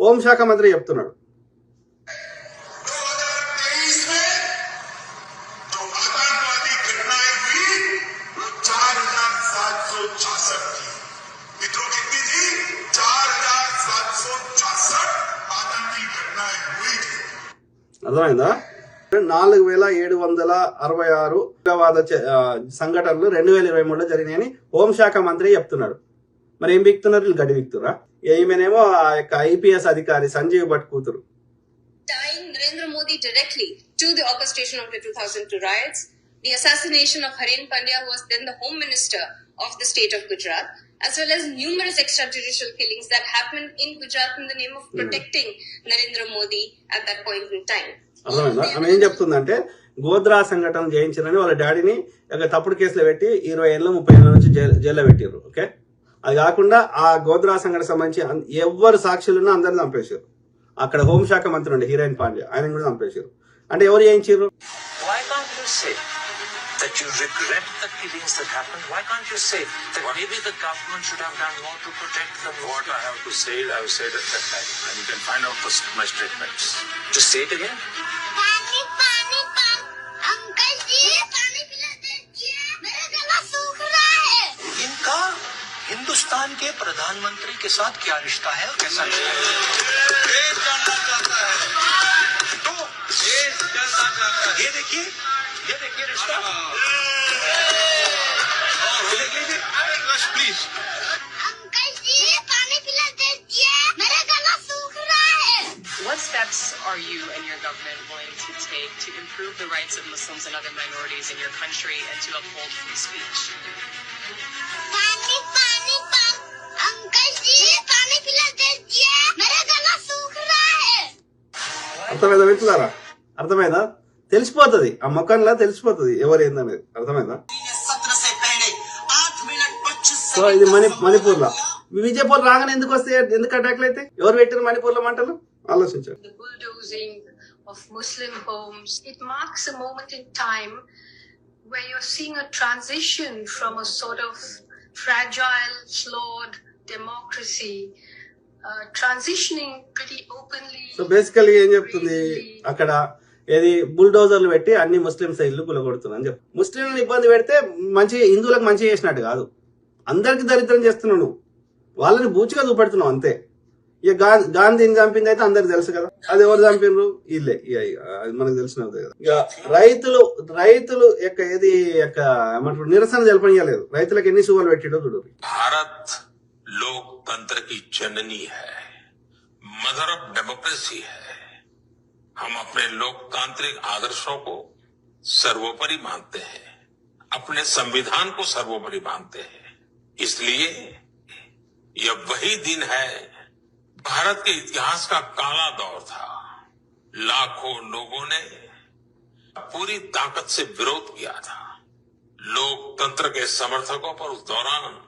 హోంశాఖ మంత్రి చెప్తున్నాడు. అర్థమైందా? నాలుగు వేల ఏడు వందల అరవై ఆరు ఉగ్రవాద సంఘటనలు రెండు వేల ఇరవై మూడులో జరిగినాయని హోంశాఖ మంత్రి చెప్తున్నాడు మరి ఏం బిక్తున్నారు వీళ్ళు గడి బిక్తురా ఈమెనేమో ఆ యొక్క ఐపీఎస్ అధికారి సంజీవ్ భట్ కూతురు tying Narendra Modi directly to the orchestration of the 2002 riots, the assassination of Harin Pandya, who was then the Home Minister of the state of Gujarat, as well as numerous extrajudicial killings that happened in Gujarat in the name of protecting Narendra Modi at that point in time. అర్థమైందా ఆమె ఏం చెప్తుందంటే గోద్రా సంఘటన చేయించారని వాళ్ళ డాడీని ఒక తప్పుడు కేసులో పెట్టి ఇరవై ఏళ్ళు ముప్పై ఏళ్ళ నుంచి జైలు- జైల్లో పెట్టారు ఓకే అది కాకుండా ఆ గోద్రా సంఘటన సంబంధించి ఎవ్వరు సాక్షులున్నా అందరిని చంపేశారు అక్కడ హోంశాఖ మంత్రి ఉండే హీరోయిన్ పాండ్య ఆయన కూడా చంపేశారు అంటే ఎవరు చేయించారు that you regret the killings that happened? Why can't you say that maybe the government should have done more to protect them? What I have to say, I have said at that time, and you can find out my statements. Just say it again. Hindustan के प्रधानमंत्री के साथ क्या रिश्ता है और कैसा रिश्ता है देश जानना चाहता है तो देश जानना चाहता है ये देखिए ये देखिए रिश्ता ये देखिए प्लीज़ अंकल जी पानी पिला दीजिए मेरा गला सूख रहा है What steps are you and your government going to take to improve the rights of Muslims and other minorities in your country and to uphold free speech? అర్థమైందా వింటున్నారా? అర్థమైందా? తెలిసిపోతుంది. ఆ ముఖంలో తెలిసిపోతుంది. ఎవరు ఏందనేది అర్థమైందా? సో ఇది మణి మణిపూర్లో విజయపూర్ రాగానే ఎందుకు వస్తే ఎందుకు అటాక్ అయితే? ఎవరు పెట్టారు మణిపూర్లో మంటలు ఆలోచించారు of Muslim homes. It marks a moment in time where you're seeing a transition from a sort of fragile, flawed, democracy uh, transitioning pretty openly so basically ఏం చెప్తుంది? అక్కడ ఏది బుల్డోజర్లు పెట్టి అన్ని ముస్లింస్ ఇల్లు కులగొడుతున్నా అని చెప్పి ముస్లింలు ఇబ్బంది పెడితే మంచి హిందువులకు మంచి చేసినట్టు కాదు. అందరికి దరిద్రం చేస్తున్నావు నువ్వు. వాళ్ళని బూచిగా చూపెడుతున్నావు అంతే. ఇక గాంధీని చంపింది అయితే అందరికి తెలుసు కదా. అది ఎవరు చంపినరు ఇల్లే ఇక మనకు తెలిసిన కదా. ఇక రైతులు రైతులు యొక్క ఏది యొక్క ఏమంటారు? నిరసన తెలపనియలేదు రైతులకు ఎన్ని శుభాలు పెట్టాడో చూడు. భారత్ लोकतंत्र की जननी है। मदर ऑफ़ डेमोक्रेसी है। हम अपने लोकतांत्रिक आदर्शों को सर्वोपरि मानते हैं। अपने संविधान को सर्वोपरि मानते हैं। इसलिए यह वही दिन है, भारत के इतिहास का काला दौर था। लाखों लोगों ने पूरी ताकत से विरोध किया था। लोकतंत्र के समर्थकों पर उस दौरान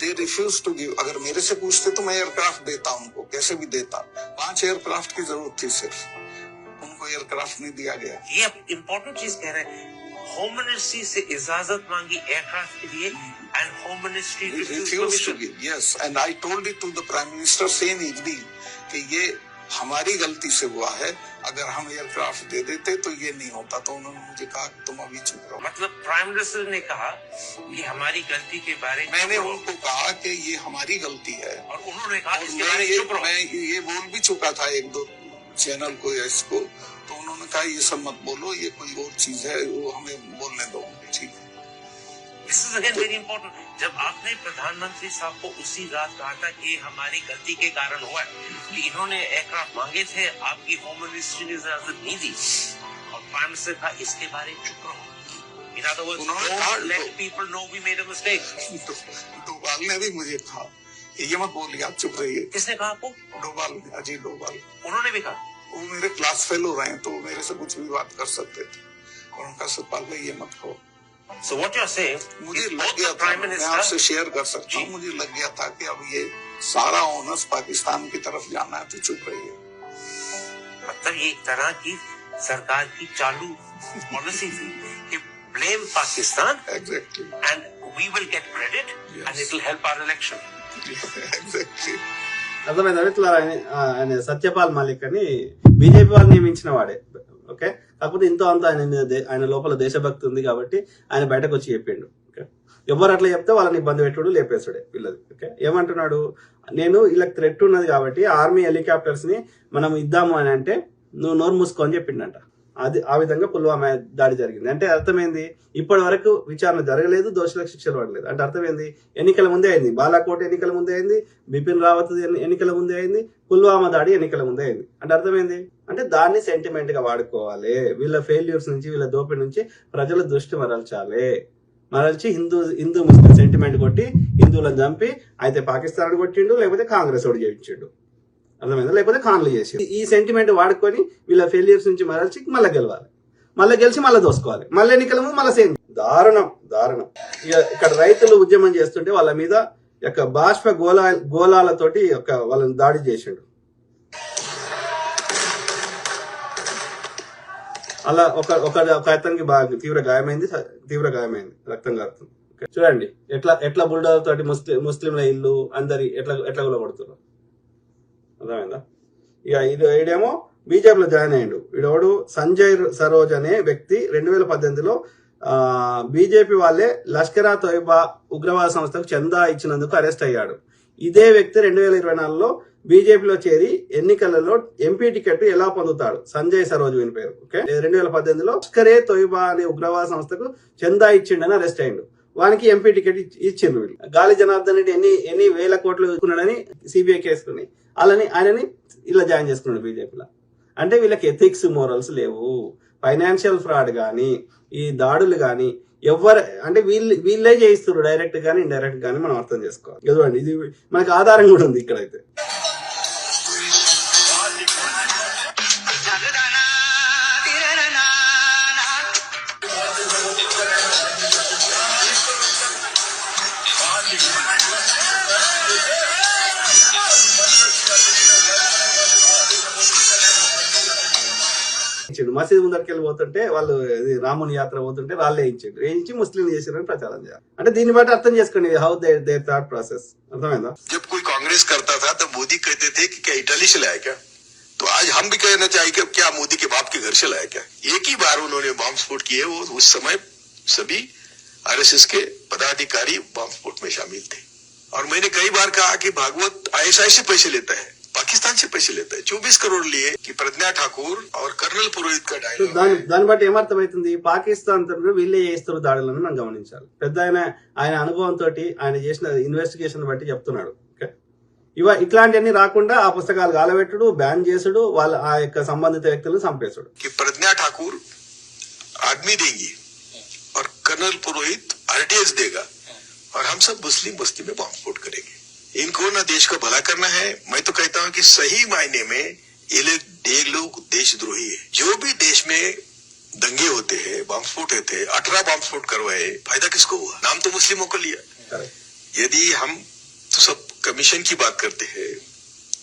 दे रिफ्यूज टू गिव अगर मेरे से पूछते तो मैं एयरक्राफ्ट देता उनको। कैसे भी देता। पाँच एयरक्राफ्ट की ज़रूरत थी सिर्फ़। उनको एयरक्राफ्ट नहीं दिया गया। ये इम्पोर्टेंट चीज़ कह रहे हैं। होम मिनिस्ट्री से इजाज़त मांगी एयरक्राफ्ट के लिए and home ministry refuse to give. Yes, and I told it to the Prime Minister same evening कि ये हमारी गलती से हुआ है। अगर हम एयरक्राफ्ट दे देते तो ये नहीं होता। तो उन्होंने मुझे कहा तुम अभी चुप रहो। मतलब प्राइम मिनिस्टर ने कहा कि हमारी गलती के बारे में मैंने उनको कहा कि ये हमारी गलती है। और उन्होंने कहा और इसके मैं ये मैं ये बोल भी चुका था एक दो चैनल को या इसको। तो उन्होंने कहा ये सब मत बोलो ये कोई और चीज़ है वो हमें बोलने दो। This is again very important जब आपने प्रधानमंत्री साहब को उसी रात कहा था कि हमारी गलती के कारण हुआ है कि इन्होंने एयरक्राफ्ट मांगे थे आपकी होम मिनिस्ट्री ने इजाज़त नहीं दी। और प्राइम मिनिस्टर कहा इसके बारे में चुप रहो। इन अदर उन्होंने कहा- words let people know we made a mistake तो डोभाल ने भी मुझे कहा कि ये मत बोलिए आप चुप रहिए। किसने कहा आपको? डोभाल अजय डोभाल उन्होंने भी कहा। वो मेरे क्लास फेलो रहे तो मेरे से कुछ भी बात कर सकते थे। और उनका सवाल में ये मत कहो। So what you're saying मुझे is लग both गया the था prime मैं minister आपसे शेयर कर सकता हूँ मुझे लग गया था कि अब ये सारा ओनर्स पाकिस्तान की तरफ जाना है तो चुप रहिए मतलब ये एक तरह की सरकार की चालू पॉलिसी थी कि blame Pakistan exactly and we will get credit and Yes. it will help our election. Exactly అర్థమైందా ఇట్లా ఆయన ఆయన సత్యపాల్ మాలిక్ అని బీజేపీ వాళ్ళు నియమించిన వాడే ఓకే? కాకపోతే ఇంత అంత ఆయన దే- ఆయన లోపల దేశభక్తి ఉంది కాబట్టి ఆయన బయటకు వచ్చి చెప్పిండు. ఓకే? ఎవరు అట్లా చెప్తే వాళ్ళని ఇబ్బంది పెట్టుడు లేపేస్తాడే పిల్లలు ఓకే? ఏమంటున్నాడు? నేను వీళ్ళకి థ్రెట్ ఉన్నది కాబట్టి ఆర్మీ హెలికాప్టర్స్ని మనం ఇద్దాము అని అంటే నువ్వు నోరు మూసుకో అని చెప్పిండంట. అది ఆ విధంగా పుల్వామా దాడి జరిగింది. అంటే అర్థమైంది? ఇప్పటి వరకు విచారణ జరగలేదు దోషులకు శిక్షలు పడలేదు. అంటే అర్థమైంది? ఎన్నికల ముందే అయింది. బాలాకోట్ ఎన్నికల ముందే అయింది బిపిన్ రావత్ ఎన్నికల ముందే అయింది పుల్వామా దాడి ఎన్నికల ముందే అయింది. అంటే అర్థమైంది? అంటే దాన్ని సెంటిమెంట్గా వాడుకోవాలి. వీళ్ళ ఫెయిల్యూర్స్ నుంచి వీళ్ళ దోపిడి నుంచి ప్రజల దృష్టి మరల్చాలి. మరల్చి హిందూ హిందూ ముస్లిం సెంటిమెంట్ కొట్టి హిందువులను చంపి అయితే పాకిస్తాన్ కొట్టిండు లేకపోతే కాంగ్రెస్ ఓడి చేయించిండు. అర్థమైందా? లేకపోతే కాన్లు చేసి ఈ సెంటిమెంట్ వాడుకొని వీళ్ళ ఫెయిల్యూర్స్ నుంచి మరల్చి మళ్ళీ గెలవాలి. మళ్ళీ గెలిచి మళ్ళీ దోసుకోవాలి. మళ్ళీ ఎన్నికల మళ్ళీ సేమ్. దారుణం దారుణం. ఇక ఇక్కడ రైతులు ఉద్యమం చేస్తుంటే వాళ్ళ మీద యొక్క బాష్ప గోళా గోళాలతోటి ఒక వాళ్ళని దాడి చేసిండు. అలా ఒక ఒక ఒక అతనికి బాగా తీవ్ర గాయమైంది తీవ్ర గాయమైంది రక్తం కారుతుంది చూడండి ఎట్లా ఎట్లా బుల్డోజర్ తోటి ముస్లిం ముస్లింల ఇల్లు అందరి ఎట్లా ఎట్లా కొడుతున్నారు అర్థమైందా? ఇక ఇది ఈడేమో బీజేపీలో జాయిన్ అయ్యాడు. వీడోడు సంజయ్ సరోజ్ అనే వ్యక్తి రెండు వేల పద్దెనిమిదిలో బీజేపీ వాళ్ళే లష్కరా తోయిబా ఉగ్రవాద సంస్థకు చందా ఇచ్చినందుకు అరెస్ట్ అయ్యాడు. ఇదే వ్యక్తి రెండు వేల ఇరవై నాలుగులో బీజేపీలో చేరి ఎన్నికలలో ఎంపీ టికెట్ ఎలా పొందుతాడు? సంజయ్ సరోజ్ వీని పేరు ఓకే? రెండు వేల పద్దెనిమిదిలో లష్కరే తోయిబా అనే ఉగ్రవాద సంస్థకు చందా ఇచ్చిండని అరెస్ట్ అయ్యిండు. వానికి ఎంపీ టికెట్ ఇచ్చిండు ఇచ్చిండ్రు వీళ్ళు. గాలి జనార్దన్ రెడ్డి ఎన్ని ఎన్ని వేల కోట్లు ఇచ్చుకున్నాడని సిబిఐ కేసుకుని అలాని ఆయనని ఇలా జాయిన్ చేసుకున్నాడు బీజేపీలో. అంటే వీళ్ళకి ఎథిక్స్ మోరల్స్ లేవు. ఫైనాన్షియల్ ఫ్రాడ్ కానీ ఈ దాడులు కానీ ఎవరు అంటే వీళ్ళు వీళ్ళే చేయిస్తారు డైరెక్ట్ కానీ ఇండైరెక్ట్ కానీ మనం అర్థం చేసుకోవాలి. చదవండి ఇది మనకి ఆధారం కూడా ఉంది ఇక్కడైతే. మసీద్ ముందరికి వెళ్ళి పోతుంటే వాళ్ళు ఇది రాముని యాత్ర పోతుంటే వాళ్ళే ఇచ్చిండు వేయించి ముస్లిం చేసారని ప్రచారం చేయాలి అంటే దీన్ని బట్టి అర్థం చేసుకోండి how they they thought process అర్థమైందా जब कोई कांग्रेस करता था तब मोदी कहते थे कि क्या इटली से लाया क्या तो आज हम भी कहना चाहिए कि क्या मोदी के बाप के घर से लाया क्या एक ही बार उन्होंने बॉम्ब स्फोट किए वो उस समय सभी आरएसएस के पदाधिकारी बॉम्ब स्फोट में शामिल थे और मैंने कई बार कहा कि भागवत आईएसआई से पैसे लेता है पाकिस्तान से पैसे लेता है चौबीस करोड़ लिए कि प्रज्ञा ठाकुर और कर्नल पुरोहित का సో डायलॉग దాని దాన్ని బట్టి ఏమర్థమవుతుంది పాకిస్తాన్ తరఫున వీళ్ళే చేస్తున్న దాడులను మనం గమనించాలి పెద్ద ఆయన ఆయన అనుభవంతో ఆయన చేసిన ఇన్వెస్టిగేషన్ బట్టి చెప్తున్నాడు ఓకే ఇవ ఇట్లాంటివన్నీ రాకుండా ఆ పుస్తకాలు గాలబెట్టుడు బ్యాన్ చేసుడు వాళ్ళ ఆ యొక్క సంబంధిత వ్యక్తులను చంపేసుడు कि प्रज्ञा ठाकुर आदमी देंगी और कर्नल पुरोहित आरटीएस देगा और हम सब मुस्लिम बस्ती में बॉम्ब स्फोट करेंगे इनको ना देश का भला करना है। मैं तो कहता हूँ कि सही मायने में ये लोग ये लोग देशद्रोही है। जो भी देश में दंगे होते हैं बॉम्ब स्फोट होते हैं अठारह बॉम्ब स्फोट करवाए फ़ायदा किसको हुआ? नाम तो मुस्लिमों को लिया। यदि हम तो सब कमीशन की बात करते हैं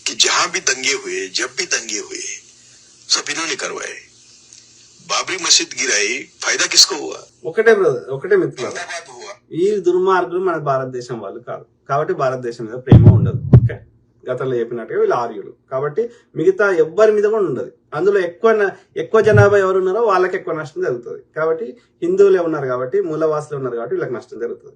कि जहाँ भी दंगे हुए जब भी दंगे हुए सब इन्होंने करवाए। బాబ్రీ మసీద్ గిరాయి ఫైదా కిస్కో హువా ఒకటే బ్రదర్ ఒకటే మిత్రులు ఈ దుర్మార్గులు మన భారతదేశం వాళ్ళు కాదు. కాబట్టి భారతదేశం మీద ప్రేమ ఉండదు. ఓకే? గతంలో చెప్పినట్టుగా వీళ్ళు ఆర్యులు. కాబట్టి మిగతా ఎవ్వరి మీద కూడా ఉండదు. అందులో ఎక్కువ ఎక్కువ జనాభా ఎవరు ఉన్నారో వాళ్ళకి ఎక్కువ నష్టం జరుగుతుంది. కాబట్టి హిందువులే ఉన్నారు కాబట్టి మూలవాసులు ఉన్నారు కాబట్టి వీళ్ళకి నష్టం జరుగుతుంది.